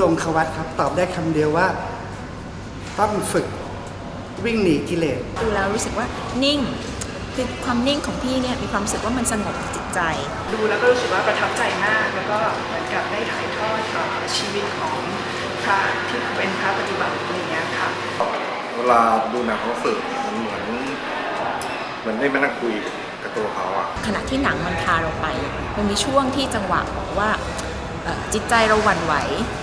ดงควัตครับตอบได้คำเดียวว่า ต้องฝึกวิ่งหนีกิเลสดูแล้วรู้สึกว่านิ่งคือความนิ่งของพี่เนี่ยมีความรู้สึกว่ามันสงบจิตใจ ดูแล้วก็รู้สึกว่าประทับใจมาก แล้วก็เหมือนกับได้ถ่ายทอดเอ่อชีวิตของพระที่เป็นพระปฏิบัติอะไรอย่างเงี้ยค่ะเวลาดูหนังเขาฝึกมันเหมือนเหมือนได้มานั่งคุยกับ ตัวเขาอะขณะที่หนังมันพาเราไป มันมีช่วงที่จังหวะบอกว่าเอ่อจิตใจเราหวั่นไหว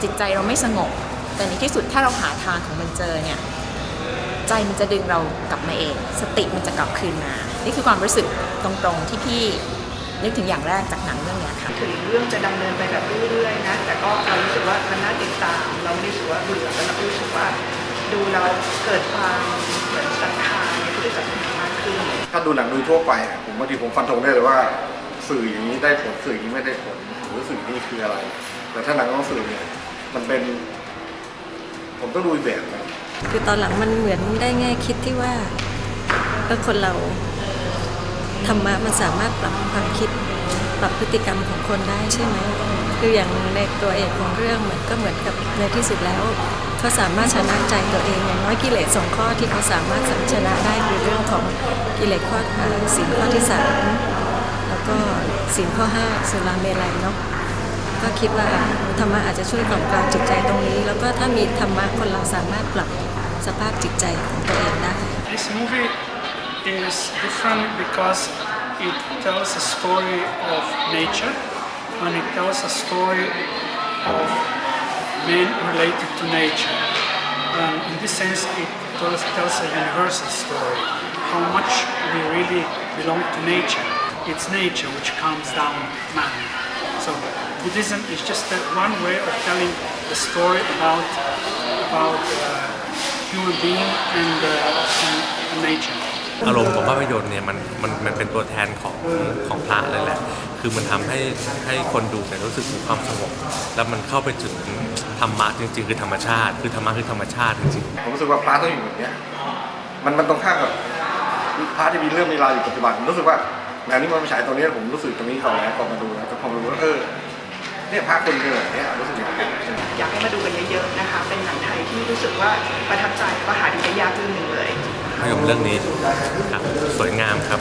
จิตใจเราไม่สงบ แต่ในที่สุดถ้าเราหาทางของมันเจอเนี่ยใจมันจะดึงเรากลับมาเอง สติมันจะกลับคืนมา นี่คือความรู้สึกตรงๆที่พี่นึกถึงอย่างแรกจากหนังเรื่องเนี้ยค่ะถึงเรื่องจะดำเนินไปแบบเรื่อยๆนะ แต่ก็เรารู้สึกว่ามันน่าติดตาม เราไม่รู้สึกว่าเบื่อแล้วเรารู้สึกว่าดูเราเกิดความเหมือนศรัทธาในพุทธศาสนามากขึ้น ถ้าดูหนังดยทั่วไปอะผมบางทีผมฟันธงได้เลยว่า สื่ออย่างนี้ได้ผลสื่ออย่างนี้ไม่ได้ผลหรือสื่อนี้คืออะไร แต่ถ้าหนังต้องสื่อเนี่ยมันเป็น ผมต้องดูอีกแบบหนึงคือตอนหลังมันเหมือนได้แง่คิดที่ว่าเออคนเราธรรมะมันสามารถปรับความคิดปรับพฤติกรรมของคนได้ใช่ไหมคืออย่างในตัวเอกของเรื่องเหมือนก็เหมือนกับในที่สุดแล้วเขาสามารถชนะใจตัวเองอย่างน้อยกิเลสสองข้อที่เขาสามารถชนะได้คือเรื่องของ กิเลสข้อเอ่อศีข้อที่สามแล้วก็ศีลข้อห้าสุราเมลัยเนาะก็คิดว่าธรรมะอาจจะช่วยกล่อมกลางจิตใจตรงนี้ แล้วก็ถ้ามีธรรมะคนเราสามารถปรับสภาพจิตใจของตัวเองได้ This movie is different because it tells a story of nature and it tells a story of men related to nature. And in this sense, it tells, tells a universal story how much we really belong to nature. It's nature which calms down man. So Buddhism is just one way of telling the story about about uh, human being and, uh, and nature. อารมณ์ของภาพยนตร์เนี่ยมันมันมันเป็นตัวแทนของของพระเลยแหละ คือมันทำให้ให้คนดูเนี่ยรู้สึกถึงความสงบแล้วมันเข้าไปถึงธรรมะจริงๆ คือธรรมชาติ คือธรรมะคือธรรมชาติจริงๆผมรู้สึกว่าพระต้องอยู่แบบเนี้ยมันมันตรงข้ามกับพระที่มีเรื่องมีราวอยู่ปัจจุบันผมรู้สึกว่าหนังนี้มันมาฉายตรงนี้ผมรู้สึกตรงนี้ก่อนแล้วก่อนมาดูนะแต่พอมาดูว่าเออเนี่ยพระคนเดียวแบบเนี้ยรู้สึกอย่างนั้นอยากให้มาดูกันเยอะๆนะคะ เป็นหนังไทยที่รู้สึกว่าประทับใจว่าหาดูได้ยากเรื่องหนึ่งเลย ภาพยนตร์เรื่องนี้ครับสวยงามครับ